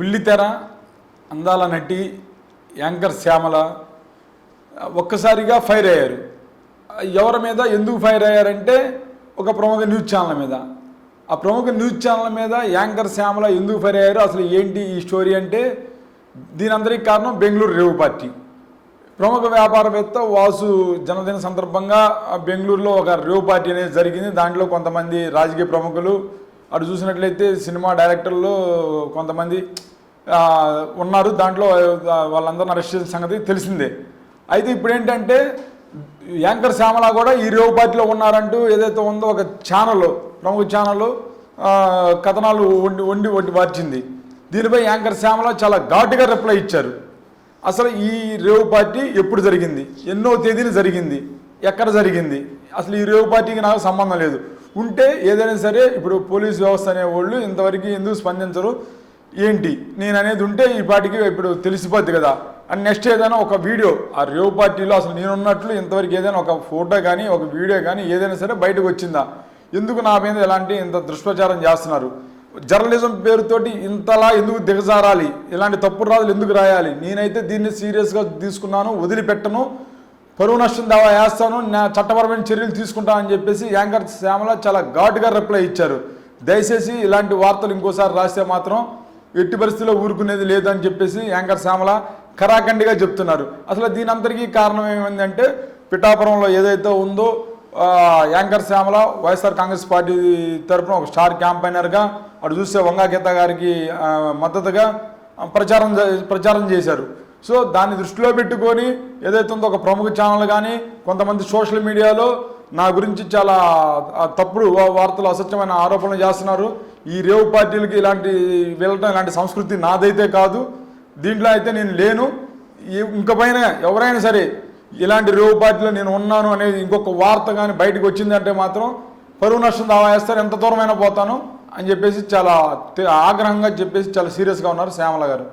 బుల్లితెర అందాల నటి యాంకర్ శ్యామల ఒక్కసారిగా ఫైర్ అయ్యారు. ఎవరి మీద ఎందుకు ఫైర్ అయ్యారంటే ఒక ప్రముఖ న్యూస్ ఛానల్ మీద. ఆ ప్రముఖ న్యూస్ ఛానల్ మీద యాంకర్ శ్యామల ఎందుకు ఫైర్ అయ్యారు అసలు ఏంటి ఈ స్టోరీ అంటే దీని కారణం బెంగళూరు రేవు పార్టీ. ప్రముఖ వ్యాపారవేత్త వాసు జన్మదిన సందర్భంగా బెంగళూరులో ఒక రేవు పార్టీ అనేది జరిగింది. దాంట్లో కొంతమంది రాజకీయ ప్రముఖులు అటు చూసినట్లయితే సినిమా డైరెక్టర్లు కొంతమంది ఉన్నారు. దాంట్లో వాళ్ళందరూ వాళ్ళందరిని అరెస్ట్ చేసిన సంగతి తెలిసిందే. అయితే ఇప్పుడు ఏంటంటే యాంకర్ శ్యామల కూడా ఈ రేవు పార్టీలో ఉన్నారంటూ ఏదైతే ఉందో ఒక ఛానల్ ప్రముఖ ఛానల్ కథనాలు వండి వండి వండి మార్చింది దీనిపై యాంకర్ శ్యామల చాలా ఘాటుగా రిప్లై ఇచ్చారు. అసలు ఈ రేవు పార్టీ ఎప్పుడు జరిగింది? ఎన్నో తేదీన జరిగింది? ఎక్కడ జరిగింది? అసలు ఈ రేవు పార్టీకి నాకు సంబంధం లేదు. ఉంటే ఏదైనా సరే ఇప్పుడు పోలీస్ వ్యవస్థ అనే వాళ్ళు ఇంతవరకు ఎందుకు స్పందించరు? ఏంటి? నేను అనేది ఉంటే ఈ పాటికి ఇప్పుడు తెలిసిపోద్ది కదా. అండ్ నెక్స్ట్ ఏదైనా ఒక వీడియో ఆ రేవ్ పార్టీలో అసలు నేనున్నట్లు ఇంతవరకు ఏదైనా ఒక ఫోటో కానీ ఒక వీడియో కానీ ఏదైనా సరే బయటకు వచ్చిందా? ఎందుకు నా మీద ఎలాంటి ఇంత దుష్ప్రచారం చేస్తున్నారు? జర్నలిజం పేరుతోటి ఇంతలా ఎందుకు దిగజారాలి? ఇలాంటి తప్పుడు రాజులు ఎందుకు రాయాలి? నేనైతే దీన్ని సీరియస్గా తీసుకున్నాను వదిలిపెట్టను. పరువు నష్టం దావా వేస్తాను నా చట్టపరమైన చర్యలు తీసుకుంటానని చెప్పేసి యాంకర్ శ్యామల చాలా ఘాటుగా రిప్లై ఇచ్చారు. దయచేసి ఇలాంటి వార్తలు ఇంకోసారి రాస్తే మాత్రం ఎట్టి పరిస్థితిలో ఊరుకునేది లేదని చెప్పేసి యాంకర్ శ్యామల కరాఖండిగా చెప్తున్నారు. అసలు దీని అంతటికీ కారణం ఏమైందంటే పిఠాపురంలో ఏదైతే ఉందో యాంకర్ శ్యామల వైఎస్ఆర్ కాంగ్రెస్ పార్టీ తరపున ఒక స్టార్ క్యాంపైనర్గా అటు చూస్తే వంగాగీత గారికి మద్దతుగా ప్రచారం ప్రచారం చేశారు. సో దాన్ని దృష్టిలో పెట్టుకొని ఏదైతే ఉందో ఒక ప్రముఖ ఛానల్ కానీ కొంతమంది సోషల్ మీడియాలో నా గురించి చాలా తప్పుడు వార్తలు అసత్యమైన ఆరోపణలు చేస్తున్నారు. ఈ రేవు పార్టీలకి ఇలాంటి వెళ్ళటం ఇలాంటి సంస్కృతి నాదైతే కాదు. దీంట్లో అయితే నేను లేను. ఇంకపైన ఇంక పైన ఎవరైనా సరే ఇలాంటి రేవు పార్టీలో నేను ఉన్నాను అనేది ఇంకొక వార్త కానీ బయటకు వచ్చిందంటే మాత్రం పరువు నష్టం దావా వేస్తారు ఎంత దూరమైనా పోతాను అని చెప్పేసి చాలా ఆగ్రహంగా చెప్పేసి చాలా సీరియస్గా ఉన్నారు శ్యామల గారు.